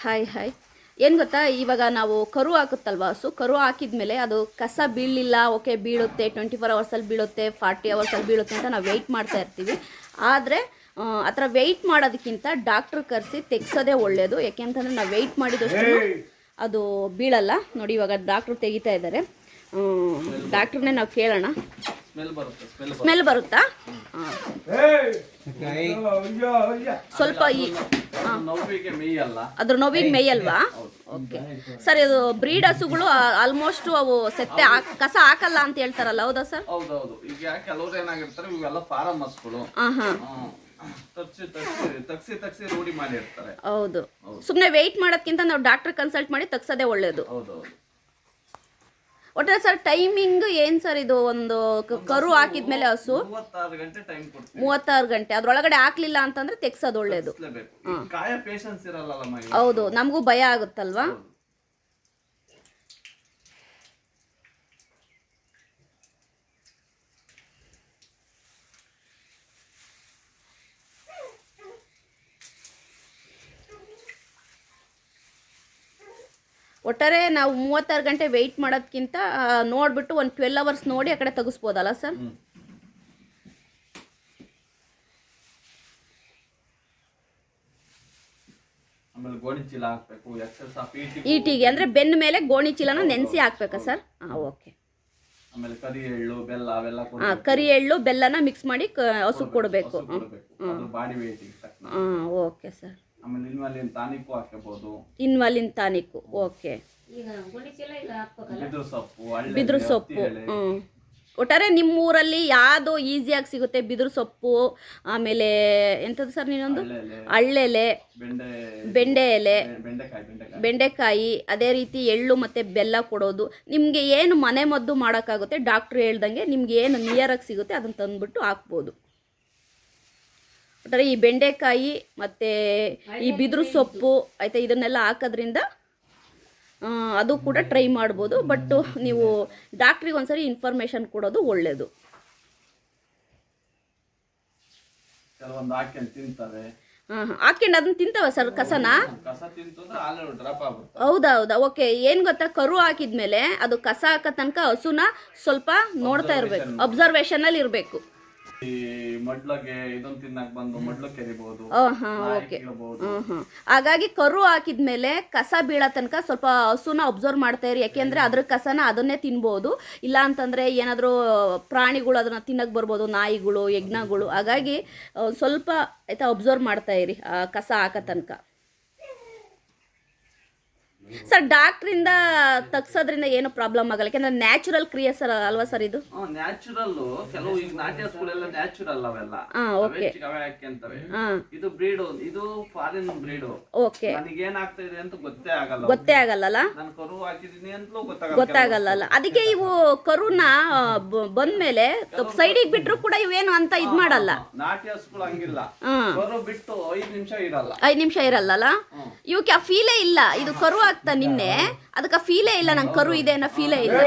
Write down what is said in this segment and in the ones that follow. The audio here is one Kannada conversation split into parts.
Hi hi. ಏನು ಗೊತ್ತಾ? ಇವಾಗ ನಾವು ಕರು ಹಾಕುತ್ತಲ್ವ? ಸೊ ಕರು ಹಾಕಿದ್ಮೇಲೆ ಅದು ಕಸ ಬೀಳಲಿಲ್ಲ. ಓಕೆ ಬೀಳುತ್ತೆ. ಟ್ವೆಂಟಿ ಫೋರ್ ಅವರ್ಸಲ್ಲಿ ಬೀಳುತ್ತೆ. ಫಾರ್ಟಿ ಅವರ್ಸಲ್ಲಿ ಬೀಳುತ್ತೆ ಅಂತ ನಾವು ವೆಯ್ಟ್ ಮಾಡ್ತಾ ಇರ್ತೀವಿ. ಆದರೆ ಆ ಥರ ವೆಯ್ಟ್ ಮಾಡೋದಕ್ಕಿಂತ ಡಾಕ್ಟ್ರ್ ಕರೆಸಿ ತೆಗ್ಸೋದೇ ಒಳ್ಳೆಯದು ಯಾಕೆಂತಂದ್ರೆ ನಾವು ವೆಯ್ಟ್ ಮಾಡಿದಷ್ಟು ಅದು ಬೀಳಲ್ಲ. ನೋಡಿ ಇವಾಗ ಡಾಕ್ಟ್ರು ತೆಗಿತಾ ಇದ್ದಾರೆ. ಡಾಕ್ಟ್ರನ್ನೇ ನಾವು ಕೇಳೋಣ. ಸ್ಮೆಲ್ ಬರುತ್ತೆ ಸ್ವಲ್ಪ ಈ ಅದ್ರ ನೋವಿಗೆ ಮೇಯಲ್ವಾ? ಓಕೆ ಸರ್ ಇದು ಬ್ರೀಡ್ ಹಸುಗಳು ಆಲ್ಮೋಸ್ಟ್ ಅವು ಸೆತ್ತೆ ಹಾಕ್- ಕಸ ಹಾಕಲ್ಲ ಅಂತ ಹೇಳ್ತಾರಲ್ಲ ಹೌದಾ ಸರ್? ಹೌದೌದು. ಈಗ ಕೆಲವ್ರು ಏನಾಗಿರ್ತಾರೆ ಇವೆಲ್ಲ ಫಾರಂ ಹಸುಗಳು. ಹೌದು. ಸುಮ್ಮನೆ ವೆಯ್ಟ್ ಮಾಡೋದ್ಕಿಂತ ನಾವು ಡಾಕ್ಟರ್ ಕನ್ಸಲ್ಟ್ ಮಾಡಿ ತಗ್ಸೋದೇ ಒಳ್ಳೇದು. ಹೌದೌದು. ಒಟ್ಟಾರೆ ಸರ್ ಟೈಮಿಂಗ್ ಏನು ಸರ್ ಇದು ಒಂದು ಕ- ಕರು ಹಾಕಿದ್ಮೇಲೆ ಹಸು? ಮೂವತ್ತಾರು ಗಂಟೆ ಟೈಮ್ ಕೊಡ್ತೀವಿ. ಮೂವತ್ತಾರು ಗಂಟೆ. ಅದ್ರೊಳಗಡೆ ಹಾಕ್ಲಿಲ್ಲ ಅಂತಂದ್ರೆ ತೆಗ್ಸೋದು ಒಳ್ಳೇದು. ಕಾಯ ಪೇಷನ್ಸ್. ಹೌದು ನಮಗೂ ಭಯ ಆಗುತ್ತಲ್ವಾ? ಒಟ್ಟಾರೆ ನಾವು ಮೂವತ್ತಾರು ಗಂಟೆ ವೆಯ್ಟ್ ಮಾಡೋದಕ್ಕಿಂತ ನೋಡಿಬಿಟ್ಟು ಒಂದು ಟ್ವೆಲ್ ಅವರ್ಸ್ ನೋಡಿ ಆ ಕಡೆ ತೆಗಿಸ್ಬೋದಲ್ಲ ಸರ್? ಈಟಿಗೆ ಅಂದರೆ ಬೆನ್ನ ಮೇಲೆ ಗೋಣಿ ಚೀಲನ ನೆನೆಸಿ ಹಾಕ್ಬೇಕಾ ಸರ್? ಹಾಂ ಓಕೆ. ಹಾಂ. ಕರಿ ಎಳ್ಳು ಬೆಲ್ಲನ ಮಿಕ್ಸ್ ಮಾಡಿ ಹಸು ಕೊಡಬೇಕು ಹಾಂ ಓಕೆ ಸರ್. ಆಮೇಲೆ ಇನ್ವಾಲಿನ್ ಟಾನಿಕ್ಕು ಹಾಕಬಹುದು ಇನ್ವಾಲಿನ್ ಟಾನಿಕ್ಕು ಓಕೆ. ಬಿದ್ರು ಸೊಪ್ಪು ಹಳ್ಳೆ ಬಿದ್ರು. ಹ್ಞೂ ಒಟ್ಟಾರೆ ನಿಮ್ಮ ಊರಲ್ಲಿ ಯಾವುದು ಈಸಿಯಾಗಿ ಸಿಗುತ್ತೆ ಬಿದಿರು ಸೊಪ್ಪು ಆಮೇಲೆ ಎಂಥದ್ದು ಸರ್ ನೀನೊಂದು? ಅಳ್ಳೆಲೆ ಹಳ್ಳೆಲೆ. ಬೆಂಡೆ ಬೆಂಡೆ ಎಲೆ. ಬೆಂಡೆಕಾಯಿ ಬೆಂಡೆಕಾಯಿ. ಬೆಂಡೆಕಾಯಿ ಅದೇ ರೀತಿ ಎಳ್ಳು ಮತ್ತು ಬೆಲ್ಲ ಕೊಡೋದು. ನಿಮಗೆ ಏನು ಮನೆ ಮದ್ದು ಮಾಡೋಕ್ಕಾಗುತ್ತೆ? ಡಾಕ್ಟ್ರು ಹೇಳ್ದಂಗೆ ನಿಮ್ಗೆ ಏನು ನಿಯರಾಗಿ ಸಿಗುತ್ತೆ ಅದನ್ನು ತಂದುಬಿಟ್ಟು ಹಾಕ್ಬೋದು. ಒಟ್ಟಾರೆ ಈ ಬೆಂಡೆಕಾಯಿ ಮತ್ತು ಈ ಬಿದಿರು ಸೊಪ್ಪು ಆಯಿತಾ ಇದನ್ನೆಲ್ಲ ಹಾಕೋದ್ರಿಂದ ಅದು ಕೂಡ ಟ್ರೈ ಮಾಡ್ಬೋದು. ಬಟ್ ನೀವು ಡಾಕ್ಟ್ರಿಗೆ ಒಂದ್ಸರಿ ಇನ್ಫಾರ್ಮೇಶನ್ ಕೊಡೋದು ಒಳ್ಳೆಯದು ಹಾಂ ಅದನ್ನ ತಿಂತಾವ ಸರ್ ಕಸನ? ಕಸ ತಿಂತು ಅಂದ್ರೆ ಡ್ರಾಪ್ ಆಗುತ್ತೆ ಹೌದಾ ಹೌದಾ ಓಕೆ ಏನು ಗೊತ್ತಾ? ಕರು ಹಾಕಿದ್ಮೇಲೆ ಅದು ಕಸ ಹಾಕೋ ತನಕ ಹಸುನ ಸ್ವಲ್ಪ ನೋಡ್ತಾ ಇರಬೇಕು. ಅಬ್ಸರ್ವೇಷನಲ್ಲಿ ಇರಬೇಕು. ಈ ಮಡ್ಲಗೆ ಇದನ್ನ ತಿನ್ನಕ್ ಬಂದು ಮಡ್ಲು ಕೆರಿಬಹುದು ಹಾಂ ಓಕೆ. ಇರಬಹುದು ಹ್ಮ್ ಹ್ಮ್. ಹಾಗಾಗಿ ಕರು ಹಾಕಿದ್ಮೇಲೆ ಕಸ ಬೀಳೋ ತನಕ ಸ್ವಲ್ಪ ಹಸುನ ಅಬ್ಸರ್ವ್ ಮಾಡ್ತಾ ಇರಿ. ಯಾಕೆಂದ್ರೆ ಅದ್ರ ಕಸನ ಅದನ್ನೇ ತಿನ್ಬೋದು. ಇಲ್ಲ ಅಂತಂದ್ರೆ ಏನಾದರೂ ಪ್ರಾಣಿಗಳು ಅದನ್ನ ತಿನ್ನಕ್ ಬರ್ಬೋದು ನಾಯಿಗಳು ಯಜ್ಞಗಳು. ಹಾಗಾಗಿ ಆ, ಸ್ವಲ್ಪ ಆಯ್ತಾ ಅಬ್ಸರ್ವ್ ಮಾಡ್ತಾ ಇರಿ ಆ ಕಸ ಹಾಕೋ ತನಕ. ಸರ್ ಡಾಕ್ಟ್ರಿಂದ ತಗ್ಸೋದ್ರಿಂದ ಏನು ಪ್ರಾಬ್ಲಮ್ ಆಗಲ್ಲ. ಯಾಕಂದ್ರೆ ನ್ಯಾಚುರಲ್ ಕ್ರಿಯೆ ಸರ್ ಅಲ್ವಾ ಸರ್ ಇದು? ನ್ಯಾಚುರಲ್ ಕೆಲವು ಈಗ ನಾಟ್ಯ ಸ್ಕೂಲೆಲ್ಲ ನ್ಯಾಚುರಲ್ ಅವೆಲ್ಲ. ಹಾ, ಅವೇ ಹಾಕ್ಯಂತವೆ ಇದು ಬ್ರೀಡ್ ಇದು ಫಾರಿನ್ ಬ್ರೀಡ್ ಓಕೆ ನನಗೆ ಏನಾಗ್ತಾ ಇದೆ ಅಂತ ಗೊತ್ತೇ ಆಗಲ್ಲ. ಗೊತ್ತೇ ಆಗಲ್ಲಲ್ಲ? ನಾನು ಕರು ಹಾಕಿದೀನಿ ಅಂತಲೂ ಗೊತ್ತಾಗಲ್ಲ ಗೊತ್ತಾಗಲ್ಲಲ್ಲ. ಅದಕ್ಕೆ ಇವು ಕರುನ ಬಂದ ಬಂದ್ಮೇಲೆ ಸೈಡಿಗೆ ಬಿಟ್ರು ಕೂಡ ಇವೇನು ಅಂತ ಇದ್ ಮಾಡಲ್ಲ. ನಾಟ್ಯ ಸ್ಕೂಲ್ ಹಂಗಿಲ್ಲ. ಕರು ಬಿಟ್ಟು ಐದ್ ನಿಮಿಷ ಇರಲ್ಲ. ಐದು ನಿಮಿಷ ಇರಲ್ಲಲ್ಲ. ಇವಕ್ಕೆ ಆ ಫೀಲೇ ಇಲ್ಲ. ಇದು ಕರು ಆಗ್ತಾ ನಿನ್ನೆ. ಅದಕ್ಕೆ ಫೀಲೇ ಇಲ್ಲ ನಂಗೆ ಕರು ಇದೆ ಅನ್ನೋ ಫೀಲೇ ಇಲ್ಲ.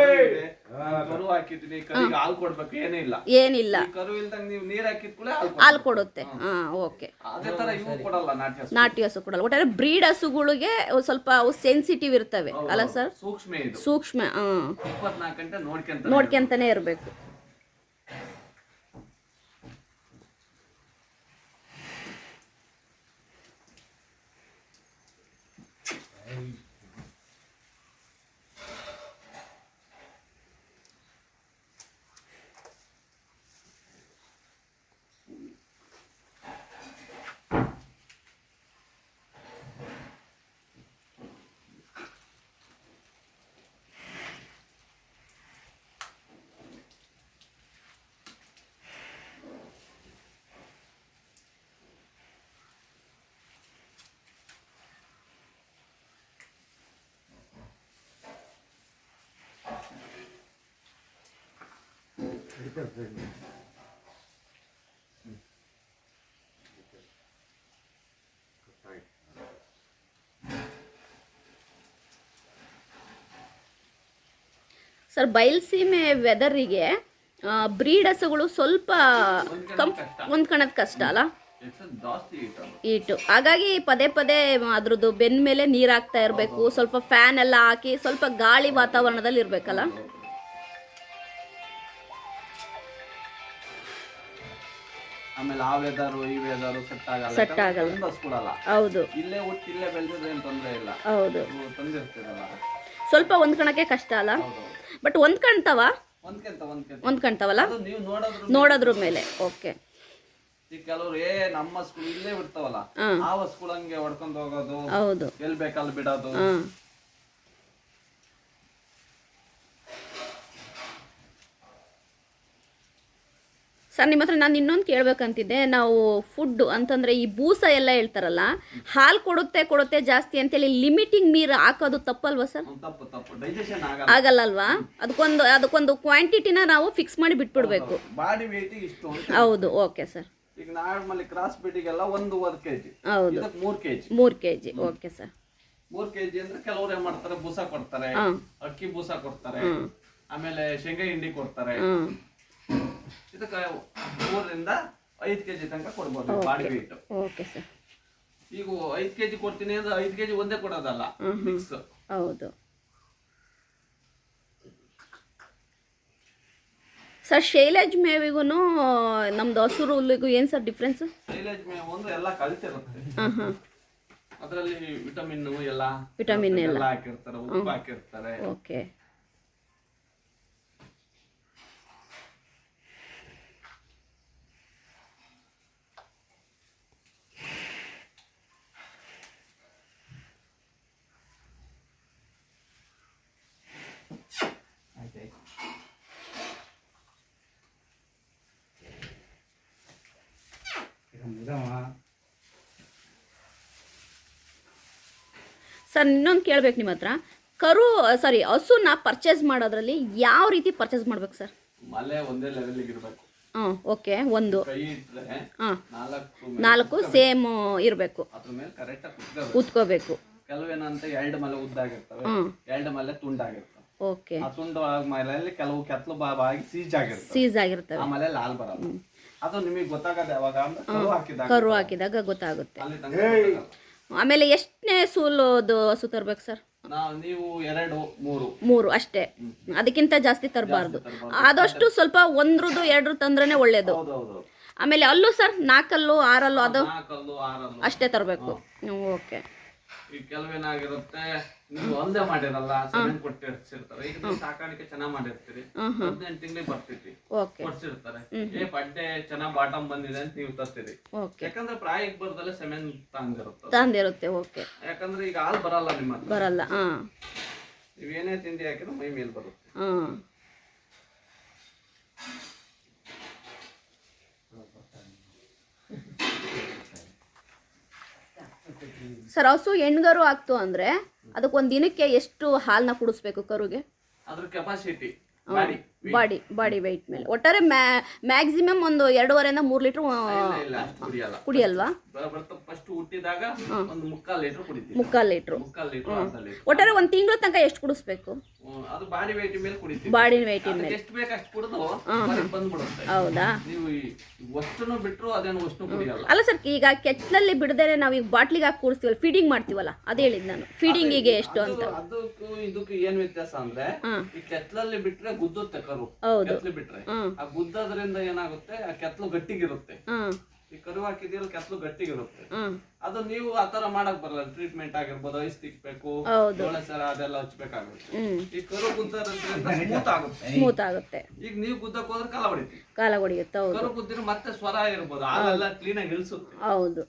ಕರು ಹಾಕಿದೀನಿ ಕರಿಗೆ ಹಾಲು ಕೊಡ್ಬೇಕು ಏನೇ ಏನಿಲ್ಲ. ಕರು ಇಲ್ದಂಗ್ ನೀವು ನೀರ್ ಹಾಕಿದ ಕೂಡ ಹಾಲು ಕೊಡುತ್ತೆ. ಹಾ. ಓಕೆ. ಅದೇ ತರ ಇವು ಕೊಡಲ್ಲ ನಾಟ್ಯ ಹಸು. ನಾಟಿ ಹಸು ಕೊಡಲ್ಲ. ಒಟ್ಟಾರೆ ಬ್ರೀಡ್ ಹಸುಗಳಿಗೆ ಸ್ವಲ್ಪ ಅವು ಸೆನ್ಸಿಟಿವ್ ಇರ್ತವೆ. ಅಲ್ಲ ಸರ್? ಸೂಕ್ಷ್ಮ ಇದು. ಸೂಕ್ಷ್ಮ ಹ್ಮ್ ಇಪ್ಪತ್ನಾಲ್ಕು ಗಂಟೆ ನೋಡ್ಕೊಂತ ನೋಡ್ಕೊಂತಾನೆ ಇರಬೇಕು. ಸರ್ ಬಯಲ್ಸೀಮೆ ವೆದರಿಗೆ ಬ್ರೀಡ್ ಹಸುಗಳು ಸ್ವಲ್ಪ ಕಂಪ್ ಹೊಂದ್ಕೊಳ್ಳೋದು ಕಷ್ಟ. ಅಲ್ಲ? ಇಟ್ಟು ಈಟು. ಹಾಗಾಗಿ ಪದೇ ಪದೇ ಅದ್ರದ್ದು ಬೆನ್ನ ಮೇಲೆ ನೀರು ಹಾಕ್ತಾ ಇರಬೇಕು ಸ್ವಲ್ಪ ಫ್ಯಾನ್ ಎಲ್ಲ ಹಾಕಿ ಸ್ವಲ್ಪ ಗಾಳಿ ವಾತಾವರಣದಲ್ಲಿ ಇರಬೇಕಲ್ಲ ಆ ವೆದರ್ ಈ ವೆದರ್ ಸೆಟ್ ಆಗಲ್ಲ ಸೆಟ್ ಆಗಲ್ಲ. ತಂದು ಹೌದು. ಇಲ್ಲೇ ಹುಟ್ಟಿ ಇಲ್ಲೇ ಬೆಳೆದ್ರೆ ಏನು ತೊಂದರೆ ಇಲ್ಲ. ಹೌದು. ತಂದಿರ್ತೀರಲ್ಲ. ಸ್ವಲ್ಪ ಹೊಂದ್ಕೊಳಕ್ಕೆ ಕಷ್ಟ ಅಲ್ಲ? ಬಟ್ ಹೊಂದ್ಕೊಂತವ ಹೊಂದ್ಕೊಂತವಲ್ಲ ನೋಡೋದ್ರ ಮೇಲೆ. ಓಕೆ ಕೆಲವ್ರು ಏ ನಮ್ಮ ಸ್ಕೂಲ್ ಇಲ್ಲೇ ಬಿಡ್ತಾವಲ್ಲ ಆ ಸ್ಕೂಲ್ ಹಂಗೆ ಹೊಡ್ಕೊಂಡು ಹೋಗೋದು. ಹೌದು. ಎಲ್ ಬೇಕಲ್ಲಿ ಬಿಡೋದು. ಸರ್ ನಿಮ್ಮ ಹತ್ರ ನಾನು ಇನ್ನೊಂದು ಕೇಳಬೇಕಂತಿದ್ದೆ. ನಾವು ಫುಡ್ ಅಂತಂದರೆ ಈ ಬೂಸ ಎಲ್ಲ ಹೇಳ್ತಾರಲ್ಲ ಹಾಲು ಕೊಡುತ್ತೆ ಕೊಡುತ್ತೆ ಜಾಸ್ತಿ ಅಂತೇಳಿ ಲಿಮಿಟಿಂಗ್ ನೀರು ಹಾಕೋದು ತಪ್ಪಲ್ವಾ ಸರ್? ಆಗಲ್ಲ. ಅಲ್ವಾ ಅದಕ್ಕೊಂದು ಅದಕ್ಕೊಂದು ಕ್ವಾಂಟಿಟಿನ ನಾವು ಫಿಕ್ಸ್ ಮಾಡಿ ಬಿಟ್ಬಿಡ್ಬೇಕು. ಹೌದು ಓಕೆ ಸರ್ ಈಗ ನಾರ್ಮಲಿ ಕ್ರಾಸ್ ಬಿಟ್ಟಿಗೆಲ್ಲ ಒಂದೂವರೆ ಕೆಜಿ ಹೌದು. ಮೂರ್ ಕೆಜಿ ಮೂರು ಕೆ ಜಿ ಓಕೆ ಸರ್ ಮೂರ್ ಕೆಜಿ ಅಂದ್ರೆ ಕೆಲವ್ರು ಏನ್ ಮಾಡ್ತಾರೆ ಬೂಸ ಕೊಡ್ತಾರೆ ಅಕ್ಕಿ ಬೂಸ ಕೊಡ್ತಾರೆ ಆಮೇಲೆ ಶೇಂಗಾ ಹಿಂಡಿ ಕೊಡ್ತಾರೆ ಇದಕ್ಕೆ ಮೂರರಿಂದ ಐದು ಕೆಜಿ ತನಕ ಕೊಡ್ಬೋದು ಬಾಡಿ ವೇಟ್ ಓಕೆ ಸರ್ ಈಗ ಐದು ಕೆಜಿ ಕೊಡ್ತೀನಿ ಅಂದ್ರೆ ಐದು ಕೆಜಿ ಒಂದೇ ಕೊಡೋದಲ್ಲ ಮಿಕ್ಸ್ ಹೌದು. ಸರ್ ಶೈಲಾಜ್ ಮೇವಿಗೂ ನಮ್ದು ಹಸುರು ಹುಲ್ಲಿಗೂ ಏನು ಸರ್ ಡಿಫ್ರೆನ್ಸ್ ಶೈಲಜ್ ಮೇವು ಅಂದ್ರೆ ಎಲ್ಲ ಕಲ್ತಿರುತ್ತೆ. ಹಾಂ ಹಾಂ ಅದರಲ್ಲಿ ವಿಟಮಿನ್ ಎಲ್ಲ ವಿಟಮಿನ್ ಎಲ್ಲ ಎಲ್ಲ. ಹಾಕಿರ್ತಾರೆ ಉಪ್ಪು ಹಾಕಿರ್ತಾರೆ. ಓಕೆ ಸರ್ ಇನ್ನೊಂದು ಕೇಳ್ಬೇಕು ನಿಮ್ಮ ಹತ್ರ. ಕರು ಸಾರಿ ಹಸುನ ಪರ್ಚೇಸ್ ಮಾಡೋದ್ರಲ್ಲಿ ಯಾವ ರೀತಿ ಪರ್ಚೇಸ್ ಮಾಡ್ಬೇಕು ಸರ್? ಮಲೆ ಒಂದೇ ಲೆವೆಲ್ ಇರ್ಬೇಕು. ಹಾಂ ಓಕೆ ಒಂದು. ಹಾಂ ನಾಲ್ಕು ಸೇಮ್ ಇರಬೇಕು. ಉತ್ಕೋಬೇಕು ಮೇಲೆ ಕರೆಕ್ಟ್ ಆಗಿ ಕುತ್ಕೋಬೇಕು ಕೂತ್ಕೋಬೇಕು ಕೆಲವೇನಂತ ಎರಡು ಮಲೆ ಉದ್ದಾಗಿರ್ತವೆ. ಹ್ಮ್. ಎರಡು ಮಲೆ ತುಂಡಾಗಿರ್ತವೆ. ಓಕೆ. ಆ ತುಂಡು ಮೇಲೆ ಕೆಲವು ಕೆತ್ತಲು ಬಾಬಾಗಿ ಸೀಜ್ ಆಗಿರ್ತವೆ. ಸೀಸ್ ಆಗಿರ್ತವೆ. ಆಮೇಲೆ ಲಾಲ್ ಬರಲ್ಲ. ಅದು ನಿಮಗೆ ಗೊತ್ತಾಗದೆ ಯಾವಾಗ ಅಂದ್ರೆ ಕರು ಹಾಕಿದಾಗ ಕರು ಹಾಕಿದಾಗ ಗೊತ್ತಾಗುತ್ತೆ. ಅಲ್ಲಿ ತನಕ ಗೊತ್ತಾಗಲ್ಲ. ಆಮೇಲೆ ಎಷ್ಟನೇ ಸೂಲೋದು ಹಸು ತರ್ಬೇಕು ಸರ್? ನಾವು ಎರಡು ಮೂರು. ಮೂರು ಅಷ್ಟೇ. ಅದಕ್ಕಿಂತ ಜಾಸ್ತಿ ತರಬಾರ್ದು. ಆದಷ್ಟು ಸ್ವಲ್ಪ ಒಂದ್ರದ್ದು ಎರಡ್ರ ತಂದ್ರೆ ಒಳ್ಳೇದು. ಆಮೇಲೆ ಅಲ್ಲೂ ಸರ್ ನಾಲ್ಕಲ್ಲು ಆರಲ್ಲು ಅದು ಅಷ್ಟೇ ತರಬೇಕು. ಓಕೆ. ಈ ಕೆಲವೇನಾಗಿರುತ್ತೆ ನೀವು ಒಂದೇ ಮಾಡಿರಲ್ಲ ಸಿಮೆಂಟ್ ಕೊಟ್ಟಿರ್ಸಿರ್ತಾರೆ ಈಗ ನೀವು ಸಾಕಾಣಿಕೆ ಚೆನ್ನಾಗಿ ಮಾಡಿರ್ತೀರಿ. ಹದಿನೆಂಟು ತಿಂಗಳಿಗೆ ಬರ್ತೈತಿ ಕೊಡ್ಸಿರ್ತಾರೆ. ಏ ಪಡ್ಡೆ ಚೆನ್ನಾಗ್ ಬಾಟಮ್ ಬಂದಿದೆ ಅಂತ ನೀವು ತರ್ತೀರಿ. ಯಾಕಂದ್ರೆ ಪ್ರಾಯಕ್ಕೆ ಬರ್ದಲ್ಲೇ ಸೆಮೆನ್ ತಂದಿರುತ್ತೆ. ತಂದಿರುತ್ತೆ ಓಕೆ. ಯಾಕಂದ್ರೆ ಈಗ ಹಾಲು ಬರಲ್ಲ ನಿಮ್ಮ ಬರಲ್ಲ ನೀವೇನೇ ತಿಂಡಿ ಹಾಕಿದ್ರೆ ಮೈ ಮೇಲೆ ಬರುತ್ತೆ. ಸರ್ ಹಸು ಹೆಣ್ಗರು ಆಗ್ತು ಅಂದರೆ ಅದಕ್ಕೊಂದು ದಿನಕ್ಕೆ ಎಷ್ಟು ಹಾಲನ್ನ ಕುಡಿಸ್ಬೇಕು ಕರುಗೆ? ಅದ್ರ ಕೆಪಾಸಿಟಿ ಬಾಡಿ ಬಾಡಿ ವೆಯ್ಟ್ ಮೇಲೆ. ಒಟ್ಟಾರೆ ಮ್ಯಾಕ್ಸಿಮಮ್ ಒಂದು ಎರಡೂವರೆಯಿಂದ ಮೂರು ಲೀಟ್ರ್ ಕುಡಿಯಲ್ವಾ? ಮುಕ್ಕಾಲ್ ಲೀಟರ್ ಒಟ್ಟಾರೆ ಒಂದು ತಿಂಗಳ ತನಕ ಎಷ್ಟು ಕುಡಿಸ್ಬೇಕು? ಬಾಡಿ ವೆಯ್ಟ್ ಮೇಲೆ ಹೌದಾ? ಅಲ್ಲ ಸರ್ ಈಗ ಕೆಚ್ಚಲಲ್ಲಿ ಬಿಡದೇನೆ ನಾವು ಈಗ ಬಾಟ್ಲಿಗೆ ಹಾಕಿ ಕೂಡಿಸ್ತೀವಲ್ಲ ಫೀಡಿಂಗ್ ಮಾಡ್ತೀವಲ್ಲ ಅದು ಹೇಳಿದ್ ನಾನು. ಫೀಡಿಂಗಿಗೆ ಎಷ್ಟು ಅಂತ. ಅದಕ್ಕೂ ಇದಕ್ಕೂ ಏನ್ ವ್ಯತ್ಯಾಸ ಅಂದ್ರೆ ಈ ಕೆತ್ತಲಲ್ಲಿ ಬಿಟ್ರೆ ಗುದ್ದುತ್ತೆ ಕರು. ಹೌದು. ಕೆತ್ತಲು ಬಿಟ್ರೆ. ಆ ಗುದ್ದದ್ರಿಂದ ಏನಾಗುತ್ತೆ? ಆ ಕೆತ್ತಲು ಗಟ್ಟಿಗಿರುತ್ತೆ. ಹಾಂ ಈ ಕರು ಹಾಕಿದೆಯಲ್ಲ ಕೆತ್ತಲು ಗಟ್ಟಿಗಿರುತ್ತೆ. ಹಾಂ ಅದು ನೀವು ಆತರ ಮಾಡಕ್ ಬರಲ್ಲ. ಟ್ರೀಟ್ಮೆಂಟ್ ಆಗಿರ್ಬೋದು ಐಸ್ ತಿಕ್ಬೇಕು ಹೌದು. ಸರ ಅದೆಲ್ಲ ಹಚ್ಬೇಕಾಗುತ್ತೆ. ಹ್ಞೂ ಈ ಕರು ಗುದ್ದ ಸ್ಮೂತ್ ಆಗುತ್ತೆ. ಸ್ಮೂತ್ ಆಗುತ್ತೆ. ಈಗ ನೀವು ಗುದ್ದಕ್ ಹೋದ್ರೆ ಕಾಲ ಹೊಡಿತೀವಿ ಕಾಲ ಹೊಡಿಯುತ್ತೆ ಹೌದು. ಕರು ಗುದ್ದಿರ ಮತ್ತೆ ಸ್ವರ ಇರ್ಬೋದು ಅದೆಲ್ಲ ಕ್ಲೀನ್ ಆಗಿ ಇಳಿಸುತ್ತೆ. ಹೌದು.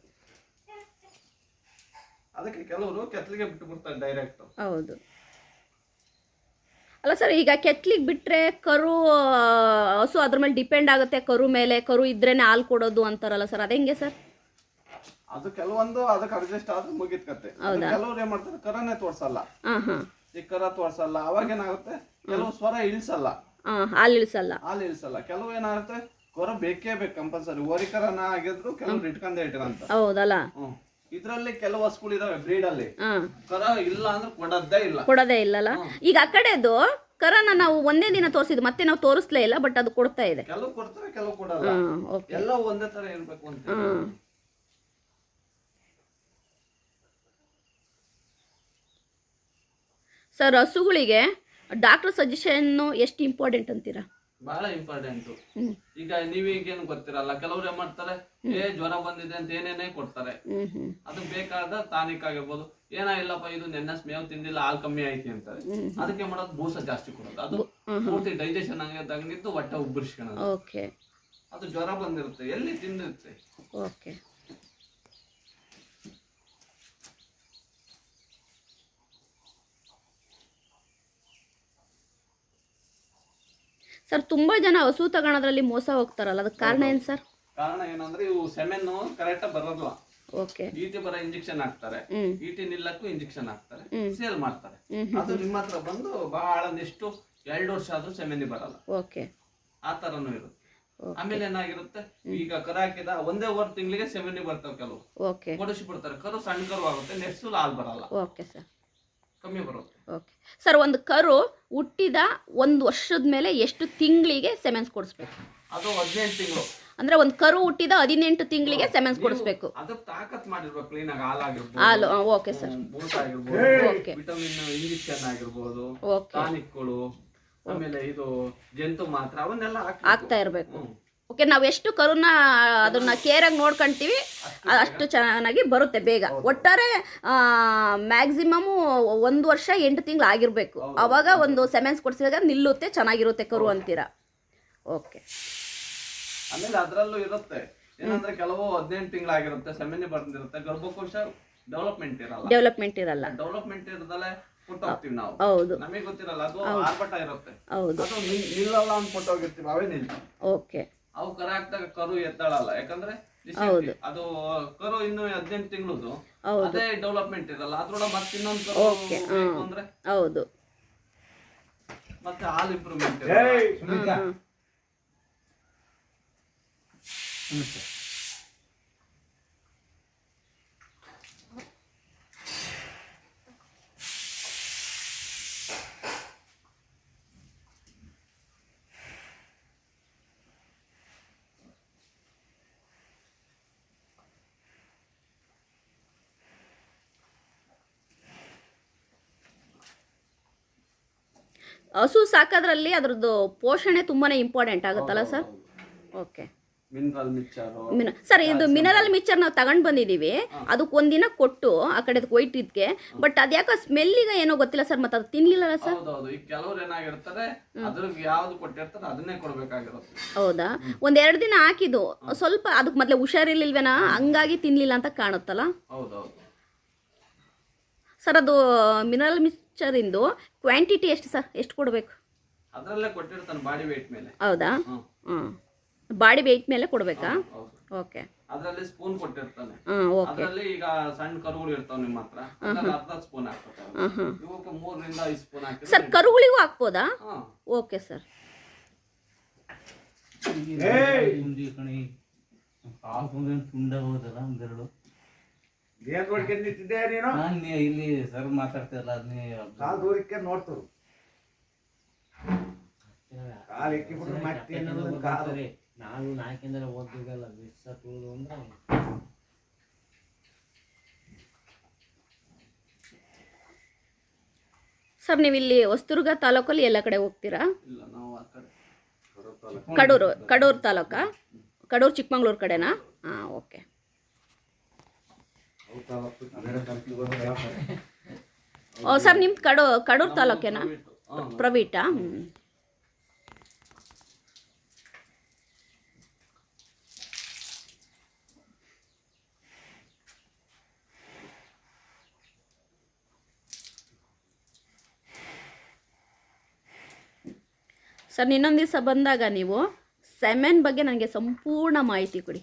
ಅದಕ್ಕೆ ಕೆಲವರು ಕೆತ್ತಲಿಗೆ ಬಿಟ್ಟು ಬಿಡ್ತಾರೆ ಡೈರೆಕ್ಟ್ ಹೌದು. ಅಲ್ಲ ಸರ್ ಈಗ ಕೆತ್ಲಿಗೆ ಬಿಟ್ಟರೆ ಕರು ಹಸು ಅದ್ರ ಮೇಲೆ ಡಿಪೆಂಡ್ ಆಗುತ್ತೆ ಕರು ಮೇಲೆ ಕರು ಇದ್ರೇನೆ ಹಾಲು ಕೊಡೋದು ಅಂತಾರಲ್ಲ ಸರ್ ಅതെಂಗೆ ಸರ್? ಅದು ಕೆಲವೊಂದು ಅದಕ್ಕೆ ಅಡ್ಜಸ್ಟ್ ಆದ್ರೆ ಕತೆ. ಅದು ಕೆಲವ್ರು ಏನ್ ಮಾಡ್ತಾರೆ ಕರನೇ ತೋರ್ಸಲ್ಲ. ಈ ಕರ ತೋರ್ಸಲ್ಲ ಅವಾಗ ಏನಾಗುತ್ತೆ ಕೆಲವು ಸ್ವರ ಇಳಿಸಲ್ಲ. ಹಾಲು ಇಳಿಸಲ್ಲ. ಹಾಲು ಇಳಿಸಲ್ಲ. ಕೆಲವು ಏನಾಗುತ್ತೆ ಕೊರ ಬೇಕೇ ಬೇಕು ಕಂಪಲ್ಸರಿ. ಓರಿಕರನ ಆಗಿದ್ರು ಕೆಲವ್ರು ಇಟ್ಕೊಂಡೇ ಇಟ್ಟಿರಂತ ಹೌದಲ್ಲ? ಇದರಲ್ಲಿ ಕೆಲವು ಹಸುಗಳಿದಾವೆ ಬ್ರೀಡ್ ಅಲ್ಲಿ. ಕರ ಇಲ್ಲ ಅಂದ್ರೆ ಕೊಡದೇ ಇಲ್ಲ. ಕೊಡದೇ ಇಲ್ಲಲ್ಲ? ಈಗ ಆ ಕಡೆದು ಕರನ ನಾವು ಒಂದೇ ದಿನ ತೋರಿಸಿದ್ವಿ ಮತ್ತೆ ನಾವು ತೋರಿಸ್ಲೇ ಇಲ್ಲ ಬಟ್ ಅದು ಕೊಡ್ತಾ ಇದೆ. ಕೆಲವು ಕೊಡ್ತಾರೆ ಕೆಲವು ಕೊಡಲ್ಲ. ಎಲ್ಲ ಒಂದೇ ತರ ಇರಬೇಕು ಅಂತ ಸರ್ ಹಸುಗಳಿಗೆ ಡಾಕ್ಟರ್ ಸಜೆಷನ್ ಎಷ್ಟು ಇಂಪಾರ್ಟೆಂಟ್ ಅಂತೀರಾ? ಬಹಳ ಇಂಪಾರ್ಟೆಂಟ್ ಈಗ ನೀವೀಗೇನು ಗೊತ್ತಿರಲ್ಲ ಕೆಲವ್ರು ಏನ್ ಮಾಡ್ತಾರೆ ಏ ಜ್ವರ ಬಂದಿದೆ ಅಂತ ಏನೇನೇ ಕೊಡ್ತಾರೆ. ಅದಕ್ಕೆ ಬೇಕಾದ ಟಾನಿಕ್ ಆಗಿರ್ಬೋದು ಏನ ಇಲ್ಲಪ್ಪ ಇದು ನೆನ್ನೆ ಮೇವ್ ತಿಂದಿಲ್ಲ ಹಾಲು ಕಮ್ಮಿ ಆಯ್ತು ಅಂತಾರೆ. ಅದಕ್ಕೆ ಮಾಡೋದು ಬೂಸ ಜಾಸ್ತಿ ಕೊಡೋದು. ಅದು ಪೂರ್ತಿ ಡೈಜೆಷನ್ ಆಗಿದ್ದು ಹೊಟ್ಟೆ ಉಬ್ಬರಿಸ್ಕೊಳ್ಳೋದು. ಓಕೆ ಅದು ಜ್ವರ ಬಂದಿರುತ್ತೆ ಎಲ್ಲಿ ತಿಂದಿರುತ್ತೆ? ಸರ್ ತುಂಬಾ ಜನ ಹಸು ತಗೊಳೋದ್ರಲ್ಲಿ ಮೋಸ ಹೋಗ್ತಾರಲ್ಲ ಅದಕ್ಕೆ ಕಾರಣ ಏನು ಸರ್? ಕಾರಣ ಏನಂದ್ರೆ ಇವು ಸೆಮೆನ್ ಕರೆಕ್ಟ್ ಬರೋದಿಲ್ಲ. ಓಕೆ. ಈಟಿ ಬರ ಇಂಜೆಕ್ಷನ್ ಹಾಕ್ತಾರೆ. ಈಟಿ ನಿಲ್ಲಕ್ಕೂ ಇಂಜೆಕ್ಷನ್ ಹಾಕ್ತಾರೆ. ಸೇಲ್ ಮಾಡ್ತಾರೆ. ಅದು ನಿಮ್ಮ ಹತ್ರ ಬಂದು ಬಹಳ ನೆಷ್ಟು ಎರಡು ವರ್ಷ ಆದ್ರೂ ಸೆಮೆನಿ ಬರಲ್ಲ. ಓಕೆ. ಆ ತರನು ಇರುತ್ತೆ. ಆಮೇಲೆ ಏನಾಗಿರುತ್ತೆ? ಈಗ ಕರು ಹಾಕಿದ ಒಂದೇ ವರ್ ತಿಂಗಳಿಗೆ ಸೆಮೆನಿ ಬರ್ತಾವ ಕೆಲವು. ಓಕೆ. ಕೊಡಿಸಿ ಬಿಡ್ತಾರೆ. ಕರು ಸಣ್ಣ ಕರು ಆಗುತ್ತೆ ನೆಕ್ಸ್ಟ್ ಹಾಲ್ ಬರಲ್ಲ. Okay sir. ಕಮ್ಮಿ ಬರುತ್ತೆ. ಓಕೆ ಸರ್ ಒಂದು ಕರು ಹುಟ್ಟಿದ ಒಂದು ವರ್ಷದ ಮೇಲೆ ಎಷ್ಟು ತಿಂಗಳಿಗೆ ಸೆಮೆನ್ಸ್ ಕೊಡಿಸ್ಬೇಕು? ಅದು ಹದಿನೆಂಟು ತಿಂಗಳು. ಅಂದ್ರೆ ಒಂದು ಕರು ಹುಟ್ಟಿದ ಹದಿನೆಂಟು ತಿಂಗಳಿಗೆ ಸೆಮೆನ್ಸ್ ಕೊಡಿಸ್ಬೇಕು. ಅದು ತಾಕತ್ ಮಾಡಿರ್ಬೇಕು ಕ್ಲೀನ್ ಆಗಿ ಹಾಲಾಗಿರ್ಬೋದು ಹಾಲು ಓಕೆ ಸರ್ ಬೂಸ ಆಗಿರ್ಬೋದು ಓಕೆ ವಿಟಮಿನ್ ಇಂಜೆಕ್ಷನ್ ಆಗಿರ್ಬೋದು ಓಕೆ ಟಾನಿಕ್ಗಳು ಆಮೇಲೆ ಇದು ಜಂತು ಮಾತ್ರ ಅವನ್ನೆಲ್ಲ ಆಗ್ತಾ ಇರಬೇಕು. ಓಕೆ ನಾವು ಎಷ್ಟು ಕರುನ ಅದನ್ನ ಕೇರಾಗಿ ನೋಡ್ಕೊಂತೀವಿ ಅಷ್ಟು ಚೆನ್ನಾಗಿ ಬರುತ್ತೆ ಬೇಗ. ಒಟ್ಟಾರೆ ಮ್ಯಾಕ್ಸಿಮಮ್ ಒಂದು ವರ್ಷ ಎಂಟು ತಿಂಗಳು ಆಗಿರಬೇಕು. ಅವಾಗ ಒಂದು ಸೆಮೆನ್ಸ್ ಕೊಡಿಸಿದಾಗ ನಿಲ್ಲುತ್ತೆ ಚೆನ್ನಾಗಿರುತ್ತೆ ಕರು ಅಂತೀರಾ? ಓಕೆ ಆಮೇಲೆ ಅದ್ರಲ್ಲೂ ಇರುತ್ತೆ. ಏನಂದ್ರೆ ಕೆಲವು ಹದಿನೆಂಟು ತಿಂಗಳಾಗಿರುತ್ತೆ ಸೆಮೆನಿ ಬರ್ತಿರುತ್ತೆ ಗರ್ಭಕೋಶ ಡೆವಲಪ್ಮೆಂಟ್ ಇರಲ್ಲ. ಡೆವಲಪ್ಮೆಂಟ್ ಇರಲ್ಲ. ಡೆವಲಪ್ಮೆಂಟ್ ಇರದಲ್ಲೇ ಹೋಗ್ತೀವಿ ನಾವು. ಹೌದು. ನಮಗೆ ಗೊತ್ತಿರಲ್ಲ ಅದು ಆರ್ಭಟ ಇರುತ್ತೆ. ಹೌದು. ಅದು ನಿಲ್ಲಲ್ಲ ಅಂತ ಕೊಟ್ಟು ಹೋಗಿರ್ತೀವಿ ಅವೇ ನಿಲ್ತಾವೆ. ಓಕೆ ಅವು ಕರ ಹಾಕ್ದಾಗ ಕರು ಎತ್ತಾಳಲ್ಲ ಯಾಕಂದ್ರೆ. ಅದು ಕರು ಇನ್ನು ಹದಿನೆಂಟು ತಿಂಗಳದು. ಅದೇ ಡೆವಲಪ್ಮೆಂಟ್ ಇರಲ್ಲ. ಅದ್ರೊಳಗೆ ಮತ್ತೆ ಇನ್ನೊಂದು ಕರು ಬೇಕು ಅಂದ್ರೆ? ಹೌದು. ಮತ್ತೆ ಹಾಲ್ ಇಂಪ್ರೂವ್ಮೆಂಟ್ ಹ್ಮ್. ಹಸು ಸಾಕೋದ್ರಲ್ಲಿ ಅದ್ರದ್ದು ಪೋಷಣೆ ತುಂಬಾ ಇಂಪಾರ್ಟೆಂಟ್ ಆಗುತ್ತಲ್ಲ ಸರ್? ಓಕೆ ಮಿನರಲ್ ಸರ್ ಇದು ಮಿನರಲ್ ಮಿಕ್ಚರ್ ನಾವು ತಗೊಂಡು ಬಂದಿದ್ದೀವಿ ಅದಕ್ಕೆ ಒಂದಿನ ಕೊಟ್ಟು ಆ ಕಡೆ ವೈಟ್ ಇದಕ್ಕೆ ಬಟ್ ಅದ್ಯಾಕೋ ಈಗ ಏನೋ ಗೊತ್ತಿಲ್ಲ ಸರ್ ಮತ್ತೆ ಅದು ತಿನ್ಲಿಲ್ಲ ಸರ್? ಹೌದೌದು. ಈಗ ಕೆಲವ್ರು ಏನಾಗಿರ್ತಾರೆ ಅದ್ರಿಗೆ ಯಾವ್ದು ಕೊಟ್ಟಿರ್ತಾರೆ ಅದನ್ನೇ ಕೊಡ್ಬೇಕಾಗಿರುತ್ತೆ. ಹೌದಾ? ಒಂದ್ ಎರಡು ದಿನ ಹಾಕಿದ್ದು. ಸ್ವಲ್ಪ ಅದಕ್ಕೆ ಮೊದಲೇ ಹುಷಾರಿರ್ಲಿಲ್ವೇನಾ? ಹಂಗಾಗಿ ತಿನ್ಲಿಲ್ಲ ಅಂತ ಕಾಣುತ್ತಲ್ಲ? ಹೌದೌದು. ಸರ್ ಅದು ಮಿನರಲ್ ಮಿಕ್ಚರಿಂದು ಕ್ವಾಂಟಿಟಿ ಎಷ್ಟು ಸರ್? ಎಷ್ಟು ಕೊಡಬೇಕು? ಅದರಲ್ಲೇ ಕೊಟ್ಟಿರ್ತಾನೆ ಬಾಡಿ weight ಮೇಲೆ. ಹೌದಾ? ಹ್ಮ್. ಹಾಂ ಬಾಡಿ ವೆಯ್ಟ್ ಮೇಲೆ ಕೊಡಬೇಕಾ? ಹೌದು ಓಕೆ. ಅದರಲ್ಲಿ ಸ್ಪೂನ್ ಕೊಟ್ಟಿರ್ತಾನೆ. ಹಾಂ ಓಕೆ. ಅದರಲ್ಲಿ ಈಗ ಸಣ್ಣ ಕರುಗಳು ಇರ್ತಾವ ನಿಮ್ಮ ಹತ್ರ. ಅದ್ರಲ್ಲಿ ಅರ್ಧ ಸ್ಪೂನ್ ಹಾಕ್ತಾರೆ ಹಾಂ ಹಾಂ ಇವಕ್ಕೆ ಮೂರರಿಂದ ಐದು ಸ್ಪೂನ್ ಹಾಕಿದ್ರೆ ಸರ್ ಕರುಗಳಿಗೂ ಹಾಕ್ಬೋದಾ? ಹಾ. Okay sir. ಮುಂದೆ ಕಣಿ. ಆ ತುಂಡ ಹೋದಲ್ಲ ಒಂದೆರಡು. ಏನ್ ನೋಡ್ಕೊಂಡ್ ನಿಂತಿದ್ದೆ ನೀನು? ನಾನ್ ಇಲ್ಲಿ ಸರ್ ಮಾತಾಡ್ತಿರಲ್ಲ ಅದನ್ನೇ ಕಾಲ್ ದೂರಕ್ಕೆ ನೋಡ್ತರು. ಕಾಲ್ ಇಕ್ಕಿಬಿಟ್ರೆ ಮತ್ತೆ ಏನದು ಕಾಲು. ನಾವು ನಾಲ್ಕಿಂದಲೇ ಹೋಗ್ಬೇಕಲ್ಲ ಬಿಸ ತುಳಿದು ಅಂದ್ರೆ. ಸರ್ ನೀವು ಇಲ್ಲಿ ಹೊಸದುರ್ಗ ತಾಲೂಕಲ್ಲಿ ಎಲ್ಲ ಕಡೆ ಹೋಗ್ತೀರಾ? ಇಲ್ಲ ನಾವು ಆ ಕಡೆ ಕಡೂರು ಕಡೂರು ತಾಲೂಕಾ? ಕಡೂರು ಚಿಕ್ಕಮಂಗ್ಳೂರು ಕಡೆನಾ? ಹಾಂ ಓಕೆ. ಓ ಸರ್ ನಿಮ್ಮ ಕಡೂ ಕಡೂರು ತಾಲೂಕೇನಾ? ಪ್ರವೀಟ? ಪ್ರವೀಟಾ ಸರ್ ಇನ್ನೊಂದು ದಿವಸ ಬಂದಾಗ ನೀವು ಸೆಮೆನ್ ಬಗ್ಗೆ ನನಗೆ ಸಂಪೂರ್ಣ ಮಾಹಿತಿ ಕೊಡಿ.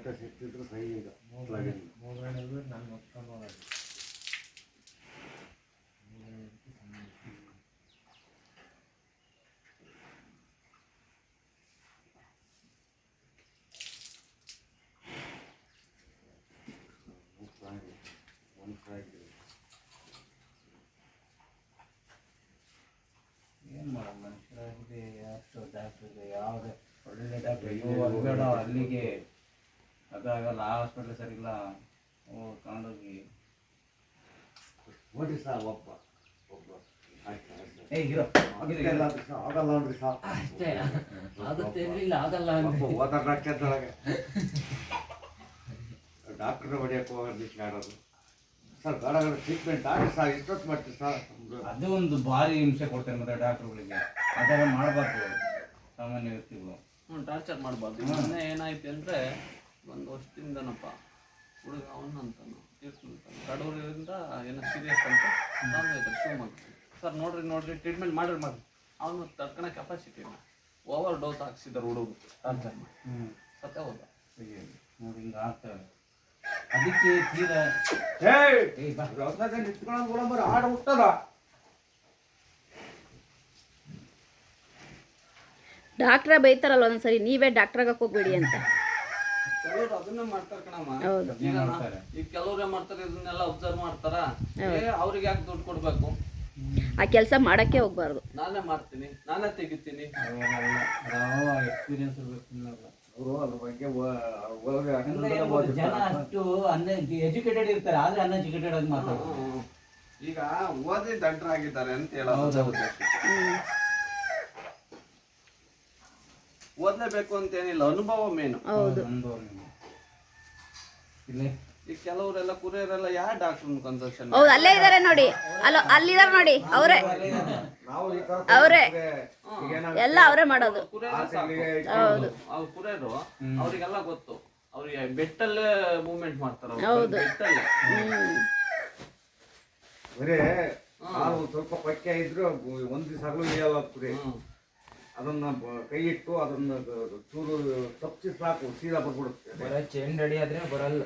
ಏಟ ಸಿಕ್ತಿದ್ರು ಸಹಿ ಈಗ ಮೂರು ನಾನು ನೋಡ್ಕೊಂಡು ಹೋಗೋದು ಮಾಡೋದು ಮನುಷ್ಯರಾಗಿದೆ ಅಷ್ಟು ಡಾಕ್ಟ್ರಿಗೆ ಯಾವುದೇ ಒಳ್ಳೆ ಡಾಕ್ಟ್ರ್ ಇವು ಅಲ್ಲಿ ಬೇಡ ಅಲ್ಲಿಗೆ ಅದಾಗಲ್ಲ ಆ ಹಾಸ್ಪಿಟ್ಲ್ ಸರಿಯಿಲ್ಲ ಓ ತಗೊಂಡೋಗಿ ನೋಡ್ರಿ ಸಾ ಒಬ್ಬ ಒಬ್ಬ ಆಯ್ತು ಆಯ್ತು ಏ ಹೀರೋ ಅದಕ್ಕೆಲ್ಲ ಆಗಲ್ಲ ನೋಡ್ರಿ ಸಾ ಅಷ್ಟೇ ಆಗುತ್ತೆ ಇಲ್ಲ ಆಗಲ್ಲ ಅಂದ್ರೆ. ಓದ ಡಾಕ್ಟರ್ದೊಳಗೆ ಡಾಕ್ಟರ್ ಹೊಡೆಯಕ್ಕೆ ಹೋಗೋದು ಆಡೋದು ಸರ್ ಬೇಡ ಟ್ರೀಟ್ಮೆಂಟ್ ಆಗಿ ಸರ್ ಇಷ್ಟೊತ್ತು ಮಾಡ್ತೀವಿ ಸರ್ ಅದು ಒಂದು ಭಾರಿ ಹಿಂಸೆ ಕೊಡ್ತಾರೆ ಮತ್ತೆ ಡಾಕ್ಟ್ರುಗಳಿಗೆ. ಅದೆಲ್ಲ ಮಾಡಬಾರ್ದು ಸಾಮಾನ್ಯ ವ್ಯಕ್ತಿಗಳು. ಹ್ಞೂ ಟಾರ್ಚರ್ ಮಾಡಬಾರ್ದು. ಮೊನ್ನೆ ಏನಾಯ್ತು ಅಂದರೆ ಒಂದು ವರ್ಷದಿಂದನಪ್ಪ ಹುಡುಗ ಅವನು ಅಂತ ಕಡೂರಿಂದ ಏನೋ ಸೀರಿಯಸ್ ಅಂತ ಶಿವಮೊಗ್ಗ ಸರ್ ನೋಡ್ರಿ ನೋಡ್ರಿ ಟ್ರೀಟ್ಮೆಂಟ್ ಮಾಡ್ರಿ ಮಾಡ್ರಿ. ಅವನು ತಡ್ಕೊಳ ಕೆಪಾಸಿಟಿ ಇಲ್ಲ. ಓವರ್ ಡೋಸ್ ಹಾಕ್ಸಿದ್ದಾರೆ ಹುಡುಗರು. ಸತ್ಯ ಹೋದ. ನೋಡಿ ಹಿಂಗೆ ಆಗ್ತವೆ ಅದಕ್ಕೆ ತೀರಾ ನಿಂತ್ಕೊಳ್ಳೋದು ಆಡ ಹುಟ್ಟದ ಡಾಕ್ಟ್ರೇ ಬೈತಾರಲ್ಲ ಒಂದ್ಸರಿ ನೀವೇ ಡಾಕ್ಟ್ರಾಗ ಹೋಗ್ಬೇಡಿ ಅಂತ. ಕೆಲವ್ರು ಅದನ್ನ ಮಾಡ್ತಾರೆ ಕಣಮ್ಮ. ಈಗ ಕೆಲವ್ರು ಏನ್ ಮಾಡ್ತಾರೆ? ಇದನ್ನೆಲ್ಲ ಅಬ್ಸರ್ವ್ ಮಾಡ್ತಾರ? ಏ ಅವ್ರಿಗೆ ಯಾಕೆ ದುಡ್ಡು ಕೊಡ್ಬೇಕು? ಆ ಕೆಲಸ ಮಾಡಕ್ಕೆ ಹೋಗ್ಬಾರ್ದು ನಾನೇ ಮಾಡ್ತೀನಿ ನಾನೇ ತೆಗಿತೀನಿ ಎಕ್ಸ್ಪೀರಿಯನ್ಸ್ ಅವರು ಅದ್ರ ಬಗ್ಗೆ ಜನ ಅಷ್ಟು ಅನ್ ಎಜುಕೇಟೆಡ್ ಇರ್ತಾರೆ ಆದ್ರೆ ಅನ್ಎಜುಕೇಟೆಡ್ ಆಗಿ ಮಾತಾಡೋದು. ಈಗ ಓದಿ ದಡ್ಡರಾಗಿದ್ದಾರೆ ಅಂತ ಹೇಳೋದು ಓದಲೇಬೇಕು ಉದ್ದೇಶ. ಓದ್ಲೇಬೇಕು ಅಂತ ಏನಿಲ್ಲ ಅನುಭವ ಮೇನು ಹೌದು ಅನುಭವ. ಇಲ್ಲಿ ಈಗ ಕೆಲವರೆಲ್ಲ ಕುರಿಯರೆಲ್ಲ ಯಾರು ಡಾಕ್ಟರ್ ಕನ್ಸಲ್ಟೇಷನ್ ಹೌದು ಅಲ್ಲೇ ಇದ್ದಾರೆ ನೋಡಿ. ಅಲ್ಲ ಅಲ್ಲಿದ್ದಾರೆ ನೋಡಿ ಅವರೇ. ನಾವು ಈ ತರ ಅವ್ರೇ. ಎಲ್ಲ ಅವರೇ ಮಾಡೋದು. ಕುರಿಯರೇ ಹೌದು. ಅವ್ರು ಕುರಿಯರು ಅವರಿಗೆಲ್ಲ ಗೊತ್ತು. ಅವ್ರಿಗೆ ಬೆಟ್ಟಲ್ಲೇ ಮೂವ್ಮೆಂಟ್ ಮಾಡ್ತಾರ ಹೌದು. ಬೆಟ್ಟಲ್ಲೇ. ಬರೇ ನಾವು ಸ್ವಲ್ಪ ಪಕ್ಕೆ ಇದ್ರು ಒಂದ್ ದಿವಸ ಆಗಲೂ ಇಳಿಯಲ್ಲ ಕುರಿ. ಹ್ಮ್. ಅದನ್ನ ಬ- ಕೈ ಇಟ್ಟು ಅದನ್ನ ಗ- ಚೂರು ತಪ್ಪಿಸಿ ಸಾಕು ಸೀದಾ ಬರ್ಬಿಡುತ್ತೆ. ಬರೋ ಚೇಂಜ್ ರೆಡಿ ಆದ್ರೆ ಬರಲ್ಲ.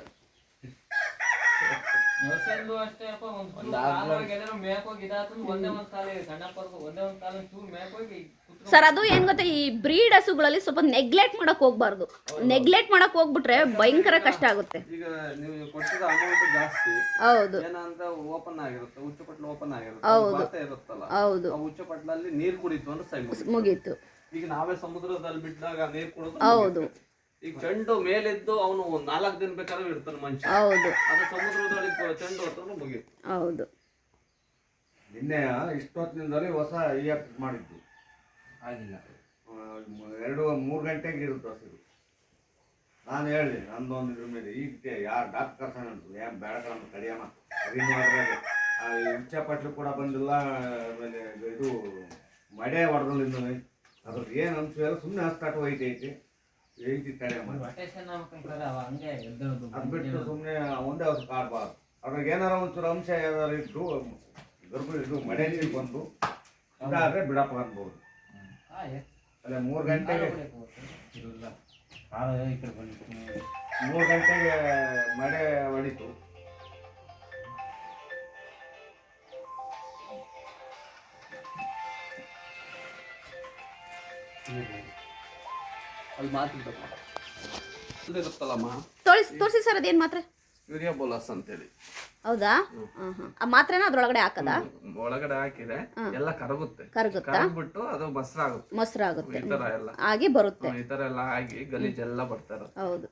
ಅಷ್ಟೇ ಅಪ್ಪ ಒಂದ್ ಚೂರು ಕಾಲ್ ಒಳಗೆ ಮೇಕ್ ಹೋಗಿ ಇದಾತು ಒಂದೇ ಒಂದ್ ಕಾಲ ಸಣ್ಣ ಪರ್ಸು ಒಂದೇ ಒಂದ್ ಕಾಲ ಚೂರು ಮೇಕ್ ಹೋಗಿ ಸರ್ ಅದು ಏನ್ ಗೊತ್ತಾ ಈ ಬ್ರೀಡ್ ಹಸುಗಳಲ್ಲಿ ಸ್ವಲ್ಪ ನೆಗ್ಲೆಕ್ಟ್ ಮಾಡಕ್ ಹೋಗ್ಬಾರ್ದು. ನೆಗ್ಲೆಕ್ಟ್ ಮಾಡಕ್ ಹೋಗ್ಬಿಟ್ರೆ ಭಯಂಕರ ಕಷ್ಟ ಆಗುತ್ತೆ. ಈಗ ನೀವು ಕೊಟ್ಟಿದ ಅಮೌಂಟ್ ಜಾಸ್ತಿ ಹೌದು. ಏನಂದ್ರೆ ಓಪನ್ ಆಗಿರುತ್ತೆ ಓಪನ್ ಆಗಿರುತ್ತೆ ಹೌದು. ಬಾತ ಇರುತ್ತಲ್ಲ ಹೌದು. ಆ ನೀರ್ ಕುಡಿತು ಅಂದ್ರೆ ಸೈ ಮುಗೀತು. ಮುಗೀತು. ಈಗ ನಾವೇ ಸಮುದ್ರದಲ್ಲಿ ಬಿಟ್ಟಾಗ ನೀರ್ ಕುಡಿದು ಹೌದು. ಈಗ ಚೆಂಡು ಮೇಲಿದ್ದು ಅವನು ನಾಲ್ಕು ದಿನ ಬೇಕಾದ್ರೂ ಇರ್ತಾನೆ ಮನುಷ್ಯ. ಹೌದು. ಅದು ಸಮುದ್ರದೊಳಗೆ ಚೆಂಡು ಹೊತ್ತು ಮುಗಿತು ಹೌದು. ನಿನ್ನೆ ಇಷ್ಟೊತ್ತಿನಿಂದಲೇ ಹೊಸ ಇಯರ್ ಮಾಡಿದ್ದು. ಆಗಿಲ್ಲ. ಎರಡು ಮೂರು ಗಂಟೆಗೆ ಇರುತ್ತೆ ಹಸಿರು ನಾನು ಹೇಳಿದೆ ನಂದೊಂದು ಇದ್ರ ಮೇಲೆ ಈಗ ಯಾರು ಡಾಕ್ಟರ್ ಕರ್ಸೋಣ ಅಂತ ಏನು ಬೇಡ ಅಂತ ಕಡಿಯಮ್ಮ ಉಚ್ಚಪಟ್ಲು ಕೂಡ ಬಂದಿಲ್ಲ ಆಮೇಲೆ ಇದು ಮಡೆ ಹೊಡೆದಿಲ್ಲ ಇನ್ನು ಅದ್ರದ್ದು ಏನು ಅನ್ಸಿಲ್ಲ ಸುಮ್ಮನೆ ಹಸ್ತಾಟ ವೈಟ್ ಐತಿ ಐತಿ ಕಡಿಯಮ್ಮ ಹೊಟ್ಟೆ ಚೆನ್ನಾಗಿ ಅವ ಹಂಗೆ ಎದ್ದೇಳೋದು ಅದು ಬಿಟ್ಟು ಸುಮ್ಮನೆ ಒಂದೇ ಅವ್ರು ಕಾಡಬಾರ್ದು. ಅದ್ರಾಗ ಏನಾರ ಒಂಚೂರು ಅಂಶ ಏನಾರು ಇಟ್ಟು ಗರ್ಭ ಇದು ಮಡೆ ನೀರು ಬಂದು ಅದಾದ್ರೆ ಬಿಡಪ್ಪ ಅನ್ಬೋದು. ಅಲ್ಲ ಮೂರು ಗಂಟೆಗೆ. ಮೂರು ಗಂಟೆಗೆ ಮಳೆ ಹೊಡಿತು. ಅಲ್ಲಿ ಮಾತಿದ್ದಪ್ಪ ಇರುತ್ತಲ್ಲಮ್ಮ ತೋರಿಸಿ ತೋರಿಸಿ ಸರ್ ಅದೇನು ಮಾತ್ರೆ? ಯೂರಿಯಾ ಅಂತ ಅಂತೇಳಿ. ಹೌದಾ? ಆ ಮಾತ್ರೆನ ಅದ್ರೊಳಗಡೆ ಹಾಕದ? ಒಳಗಡೆ ಹಾಕಿದ್ರೆ ಎಲ್ಲ ಕರಗುತ್ತೆ. ಕರಗುತ್ತಾ? ಕರಗ್ಬಿಟ್ಟು ಅದು ಮೊಸರಾಗುತ್ತೆ ಮೊಸರಾಗುತ್ತೆ ಈ ತರ ಎಲ್ಲ. ಆಗಿ ಬರುತ್ತೆ. ಈ ತರ ಎಲ್ಲ ಆಗಿ ಗಲೀಜೆಲ್ಲ ಬರ್ತಾ ಇರುತ್ತೆ. ಹೌದು.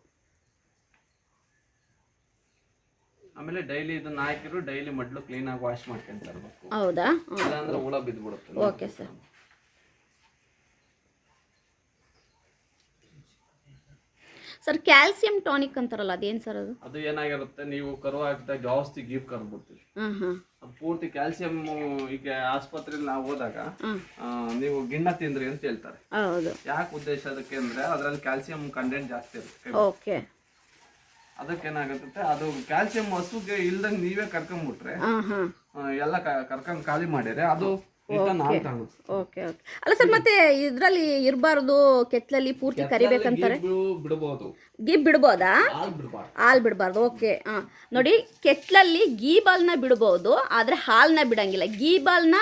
ಆಮೇಲೆ ಡೈಲಿ ಇದನ್ನ ಹಾಕಿದ್ರು ಡೈಲಿ ಮಡ್ಲು ಕ್ಲೀನ್ ಆಗಿ ವಾಶ್ ಮಾಡ್ಕೊಂತ ಇರ್ಬೇಕು ಹೌದಾ. ಇಲ್ಲಾಂದ್ರೆ ಹುಳ ಬಿದ್ದ್ಬಿಡುತ್ತೆ okay sir. Sir calcium tonic ಅಂತಾರಲ್ಲ ಅದೇನ್ ಸರ್ ಅದು? ಅದು ಏನಾಗಿರುತ್ತೆ ನೀವು ಕರು ಹಾಕಿದಾಗ ಜಾಸ್ತಿ ಗೀಪ್ ಕರ್ಬಿಡ್ತೀವಿ ಹಾಂ ಹಾಂ ಅದು ಪೂರ್ತಿ ಕ್ಯಾಲ್ಸಿಯಂ ಈಗ ಆಸ್ಪತ್ರೆಯಲ್ಲಿ ನಾವು ಹೋದಾಗ ಆ, ನೀವು ಗಿಣ್ಣ ತಿಂದ್ರಿ ಅಂತ ಹೇಳ್ತಾರೆ. ಹೌದು. ಯಾಕೆ ಉದ್ದೇಶ ಅದಕ್ಕೆ ಅಂದ್ರೆ ಅದ್ರಲ್ಲಿ ಕ್ಯಾಲ್ಸಿಯಂ ಕಂಟೆಂಟ್ ಜಾಸ್ತಿ ಇರುತ್ತೆ. ಓಕೆ. ಅದಕ್ಕೆ ಏನಾಗುತ್ತೆ ಅದು ಕ್ಯಾಲ್ಸಿಯಂ ಹಸುಗೆ ಇಲ್ದಂಗೆ ನೀವೇ ಕರ್ಕೊಂಡ್ಬಿಟ್ರೆ ಹಾಂ ಹಾಂ ಆ, ಎಲ್ಲ ಕ- ಕರ್ಕೊಂಡ್ ಖಾಲಿ ಮಾಡಿದ್ರೆ ಅದು ಆಗುತ್ತೆ ಓಕೆ ಓಕೆ ಅಲ್ಲ ಸರ್ ಮತ್ತೆ ಇದರಲ್ಲಿ ಇರಬಾರ್ದು ಕೆತ್ತಲಲ್ಲಿ ಪೂರ್ತಿ ಕರಿಬೇಕಂತಾರೆ? ಬಿಡಬಹುದು ಗೀಬ್ ಬಿಡ್ಬೋದಾ? ಹಾಲ್ ಬಿಡಬಾರ್ದು. ಓಕೆ ಹಾಂ ನೋಡಿ ಕೆತ್ತಲಲ್ಲಿ ಗೀ ಬಾಲ್ನ ಬಿಡ್ಬೋದು ಆದರೆ ಹಾಲನ್ನ ಬಿಡಂಗಿಲ್ಲ. ಗೀ ಬಾಲ್ನ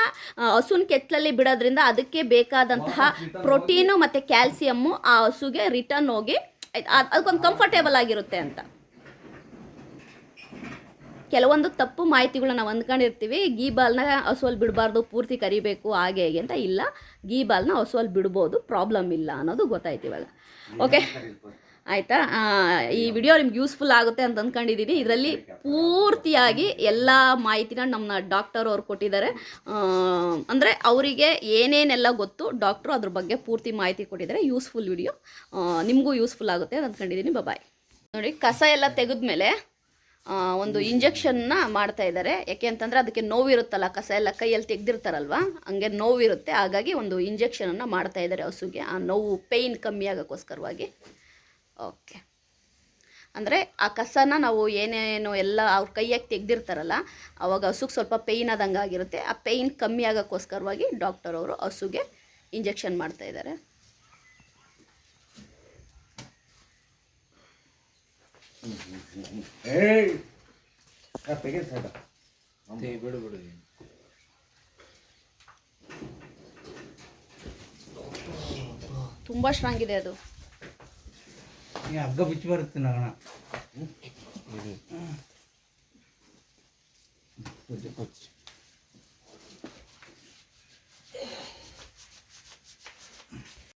ಹಸುನ ಕೆತ್ತಲಲ್ಲಿ ಬಿಡೋದ್ರಿಂದ ಅದಕ್ಕೆ ಬೇಕಾದಂತಹ ಪ್ರೋಟೀನು ಮತ್ತು ಕ್ಯಾಲ್ಸಿಯಮ್ಮು ಆ ಹಸುಗೆ ರಿಟರ್ನ್ ಹೋಗಿ ಅದಕ್ಕೊಂದು ಕಂಫರ್ಟೇಬಲ್ ಆಗಿರುತ್ತೆ ಅಂತ. ಕೆಲವೊಂದು ತಪ್ಪು ಮಾಹಿತಿಗಳನ್ನ ನಾವು ಅಂದ್ಕೊಂಡಿರ್ತೀವಿ. ಗೀ ಬಾಲ್ನ ಹಸುವಲ್ಲಿ ಬಿಡಬಾರ್ದು ಪೂರ್ತಿ ಕರಿಬೇಕು ಹಾಗೆ ಹೇಗೆ ಅಂತ ಇಲ್ಲ. ಗೀ ಬಾಲ್ನ ಹಸುವಲ್ಲಿ ಬಿಡ್ಬೋದು ಪ್ರಾಬ್ಲಮ್ ಇಲ್ಲ ಅನ್ನೋದು ಗೊತ್ತಾಯ್ತು ಇವಾಗ. ಓಕೆ ಆಯಿತಾ? ಈ ವಿಡಿಯೋ ನಿಮ್ಗೆ ಯೂಸ್ಫುಲ್ ಆಗುತ್ತೆ ಅಂತ ಅಂದ್ಕೊಂಡಿದ್ದೀನಿ ಇದರಲ್ಲಿ ಪೂರ್ತಿಯಾಗಿ ಎಲ್ಲ ಮಾಹಿತಿನ ನಮ್ಮ ಡಾಕ್ಟರ್ ಅವ್ರು ಕೊಟ್ಟಿದ್ದಾರೆ. ಅಂದರೆ ಅವರಿಗೆ ಏನೇನೆಲ್ಲ ಗೊತ್ತು ಡಾಕ್ಟ್ರು ಅದ್ರ ಬಗ್ಗೆ ಪೂರ್ತಿ ಮಾಹಿತಿ ಕೊಟ್ಟಿದ್ದಾರೆ. Useful video. ನಿಮಗೂ ಯೂಸ್ಫುಲ್ ಆಗುತ್ತೆ ಅಂತ ಅಂದ್ಕೊಂಡಿದ್ದೀನಿ ಬಾಯ್ ನೋಡಿ ಕಸ ಎಲ್ಲ ತೆಗೆದ್ಮೇಲೆ ಆ, ಒಂದು ಇಂಜೆಕ್ಷನ್ನ ಮಾಡ್ತಾ ಇದ್ದಾರೆ ಯಾಕೆ ಅಂತಂದರೆ ಅದಕ್ಕೆ ನೋವಿರುತ್ತಲ್ಲ, ಕಸ ಎಲ್ಲ ಕೈಯಲ್ಲಿ ತೆಗೆದಿರ್ತಾರಲ್ವ? ಹಂಗೆ ನೋವಿರುತ್ತೆ. ಹಾಗಾಗಿ ಒಂದು ಇಂಜೆಕ್ಷನನ್ನು ಮಾಡ್ತಾ ಇದ್ದಾರೆ ಹಸುಗೆ. ಆ ನೋವು ಪೇಯ್ನ್ ಕಮ್ಮಿ ಆಗೋಕ್ಕೋಸ್ಕರವಾಗಿ. ಓಕೆ ಅಂದರೆ ಆ ಕಸನ ನಾವು ಏನೇನು ಎಲ್ಲ ಅವ್ರ ಕೈಯಾಗಿ ತೆಗೆದಿರ್ತಾರಲ್ಲ, ಅವಾಗ ಹಸುಗೆ ಸ್ವಲ್ಪ ಪೇಯ್ನ್ ಆದಂಗೆ ಆಗಿರುತ್ತೆ ಆ ಪೇಯ್ನ್ ಕಮ್ಮಿ ಆಗೋಕ್ಕೋಸ್ಕರವಾಗಿ ಡಾಕ್ಟರ್ ಅವರು ಹಸುಗೆ ಇಂಜೆಕ್ಷನ್ ಮಾಡ್ತಾ ಇದ್ದಾರೆ ತೆಗೆ ಸೈಡ ಬಿಡು ಬಿಡು. ತುಂಬ ಸ್ಟ್ರಾಂಗ್ ಇದೆ ಅದು. ಈ ಹಗ್ಗ ಬಿಚ್ಚಿ ಬರುತ್ತೆ ನಗಣ.